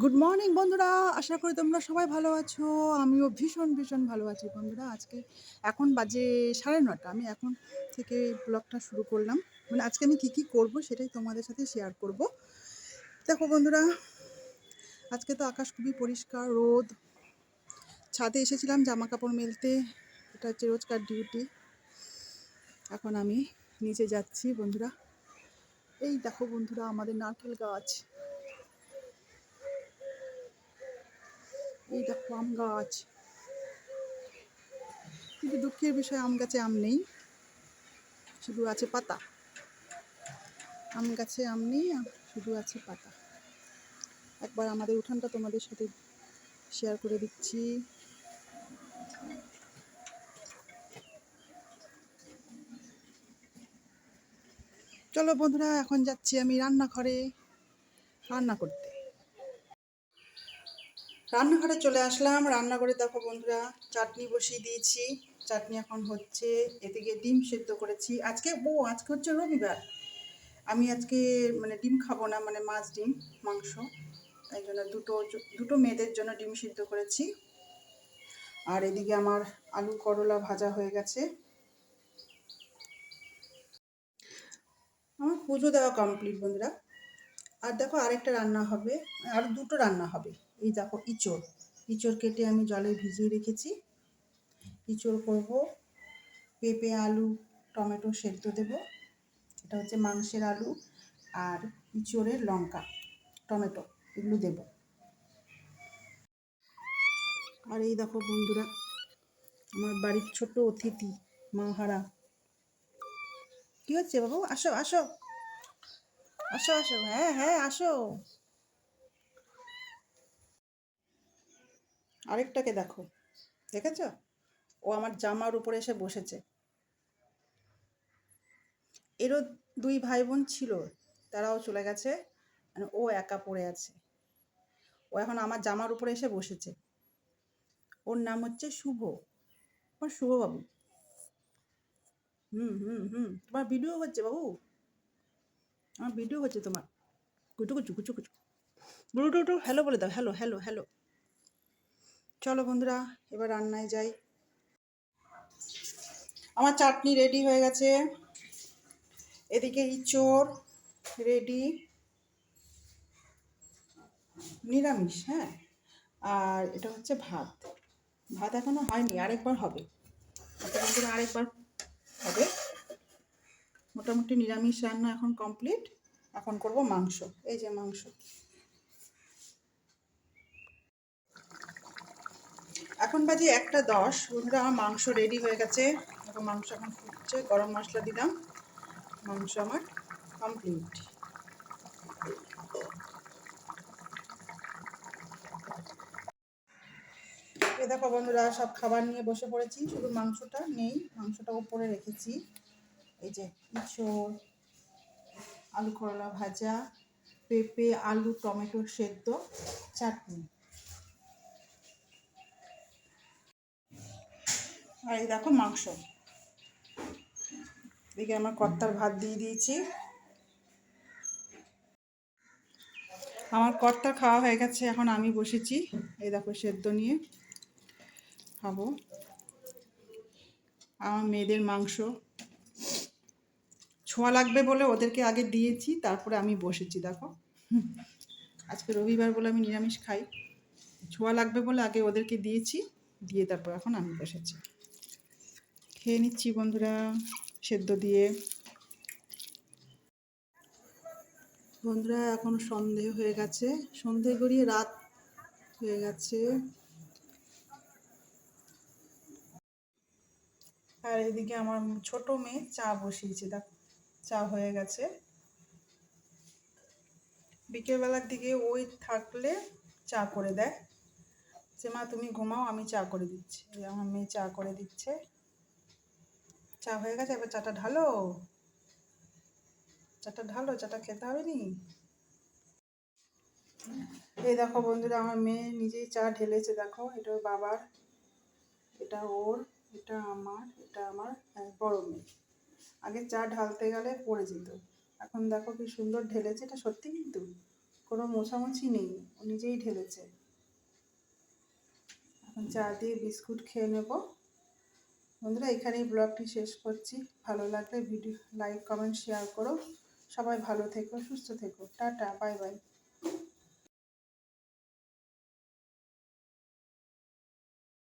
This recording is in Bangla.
গুড মর্নিং বন্ধুরা। আশা করি তোমরা সবাই ভালো আছো। আমিও ভীষণ ভীষণ ভালো আছি বন্ধুরা। আজকে এখন বাজে সাড়ে নটা আমি এখন থেকে ব্লগটা শুরু করলাম। মানে আজকে আমি কী কী করব সেটাই তোমাদের সাথে শেয়ার করব। দেখো বন্ধুরা, আজকে তো আকাশ খুবই পরিষ্কার, রোদ। ছাদে এসেছিলাম জামা কাপড় মেলতে। এটা হচ্ছে রোজকার ডিউটি এখন আমি নিচে যাচ্ছি বন্ধুরা। এই দেখো বন্ধুরা, আমাদের নারকেল গাছ। এই দেখো আম গাছ। কিন্তু দুঃখের বিষয়, আম গাছে আম নেই। শুধু আছে পাতা। আম গাছে আম নেই শুধু আছে পাতা। একবার আমাদের উঠানটা তোমাদের সাথে শেয়ার করে দিচ্ছি। চলো বন্ধুরা, এখন যাচ্ছি আমি রান্নাঘরে। রান্না করতে। রান্নাঘরে চলে আসলাম। রান্নাঘরে দেখো বন্ধুরা, চাটনি বসিয়ে দিয়েছি। চাটনি এখন হচ্ছে এদিকে ডিম সেদ্ধ করেছি। আজকে, ও, আজকে হচ্ছে রবিবার। আমি আজকে মানে ডিম খাব না মানে মাছ ডিম, মাংস। এই জন্য দুটো দুটো মেয়েদের জন্য ডিম সিদ্ধ করেছি। আর এদিকে আমার আলু করলা ভাজা হয়ে গেছে। আমার পুজো দেওয়া কমপ্লিট বন্ধুরা। আর দেখো আরেকটা রান্না হবে, আর দুটো রান্না হবে। এই দেখো ইঁচড় ইঁচড় কেটে আমি জলে ভিজিয়ে রেখেছি। ইঁচড় করব, পেঁপে, আলু, টমেটো সেদ্ধ দেব। এটা হচ্ছে মাংসের আলু আর ইঁচড়ের লঙ্কা, টমেটো এগুলো দেব। আর এই দেখো বন্ধুরা, আমার বাড়ির ছোট অতিথি মাহারা। কি হচ্ছে বাবু? আসো আসো। আসো আসো হ্যাঁ হ্যাঁ আসো। আরেকটাকে দেখো, দেখেছ? ও আমার জামার উপরে এসে বসেছে। এরও দুই ভাই বোন ছিল, তারাও চলে গেছে মানে ও একা পড়ে আছে। ও এখন আমার জামার উপরে এসে বসেছে। ওর নাম হচ্ছে শুভ। আমার শুভ বাবু হুম হুম হুম, তোমার ভিডিও হচ্ছে বাবু? আমার ভিডিও হচ্ছে তোমার। কুচু কুচু কুচু কুচু ব্লুটু টু হ্যালো বলে দাও হ্যালো হ্যালো হ্যালো চলো বন্ধুরা, এবার রান্নায় যাই। আমার চাটনি রেডি হয়ে গেছে। এদিকে ইঁচড় রেডি নিরামিষ হ্যাঁ? আর এটা হচ্ছে ভাত। ভাত এখনও হয়নি, আরেকবার হবে। আচ্ছা বন্ধুরা, আরেকবার হবে। মোটামুটি নিরামিষ রান্না এখন কমপ্লিট। এখন করব মাংস। এই যে মাংস। এখন বাজে একটা দশ। বন্ধুরা, আমার মাংস রেডি হয়ে গেছে। এখন মাংস এখন ফুটছে। গরম মশলা দিলাম। মাংস আমার কমপ্লিট দেখো বন্ধুরা, সব খাবার নিয়ে বসে পড়েছি। শুধু মাংসটা নেই মাংসটা উপরে রেখেছি। এই যে ইঁচড়, আলু করলা ভাজা, পেঁপে, আলু, টমেটো সেদ্ধ, চাটনি। আর এই দেখো মাংস। এদিকে আমার কর্তার ভাত দিয়ে দিয়েছি। আমার কর্তা খাওয়া হয়ে গেছে, এখন আমি বসেছি। এই দেখো সেদ্ধ নিয়ে খাব। আমার মেয়েদের মাংস। ছোঁয়া লাগবে বলে ওদেরকে আগে দিয়েছি, তারপরে আমি বসেছি, দেখো। আজকে রবিবার বলে আমি নিরামিষ খাই। ছোঁয়া লাগবে বলে আগে ওদেরকে দিয়েছি, দিয়ে তারপর এখন আমি বসেছি। খেয়ে নিচ্ছি বন্ধুরা, সেদ্ধ দিয়ে। বন্ধুরা, এখন সন্ধে হয়ে গেছে। সন্ধে গড়িয়ে রাত হয়ে গেছে। আর এদিকে আমার ছোট মেয়ে চা বসিয়েছে, দেখো। চা হয়ে গেছে। বিকেলবেলার দিকে ওই থাকলে চা করে দেয়। যে, মা, তুমি ঘুমাও, আমি চা করে দিচ্ছি। আমার মেয়ে চা করে দিচ্ছে। চা হয়ে গেছে, এবার চাটা ঢালো। চাটা ঢালো, চাটা খেতে হবে নি? এই দেখো বন্ধুরা, আমার মেয়ে নিজেই চা ঢেলেছে, দেখো। এটা বাবার, এটা ওর, এটা আমার এটা আমার বড় মেয়ে। আগে চা ঢালতে গেলে পড়ে যেত। এখন দেখো কি সুন্দর ঢেলেছে, এটা সত্যি কিন্তু? কোনো মোছামুছি নেই, ও নিজেই ঢেলেছে। এখন চা দিয়ে বিস্কুট খেয়ে নেব। বন্ধুরা, এখানেই ব্লগটি শেষ করছি। ভালো লাগলে ভিডিও, লাইক, কমেন্ট, শেয়ার করো। সবাই ভালো থেকো, সুস্থ থেকো। Tata, bye bye.